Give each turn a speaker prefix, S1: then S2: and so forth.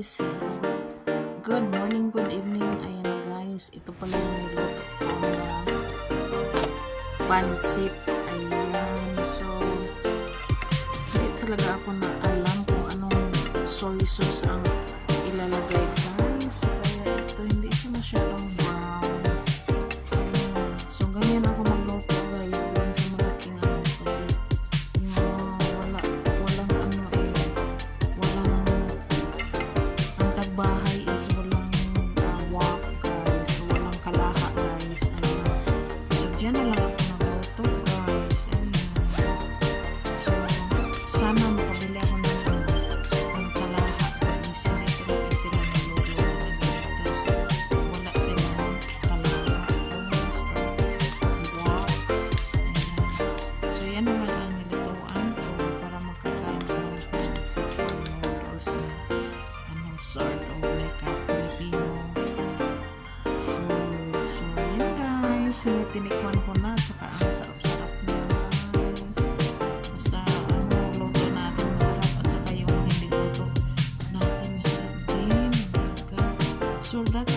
S1: guys. Good morning, good evening. Ayan guys, ito pala yung niluto ko na pansit. Ayan. So, hindi talaga ako na alam kung anong soy sauce ang ilalagay guys. Yan nilituan ko para makakain ko ng sa noodles na ano sort of like a Filipino food. So, yun guys. Tinikman ko na saka ang sarap-sarap niya guys. Basta ano, luto natin masarap at saka yung hindi luto natin masarap din. So, that's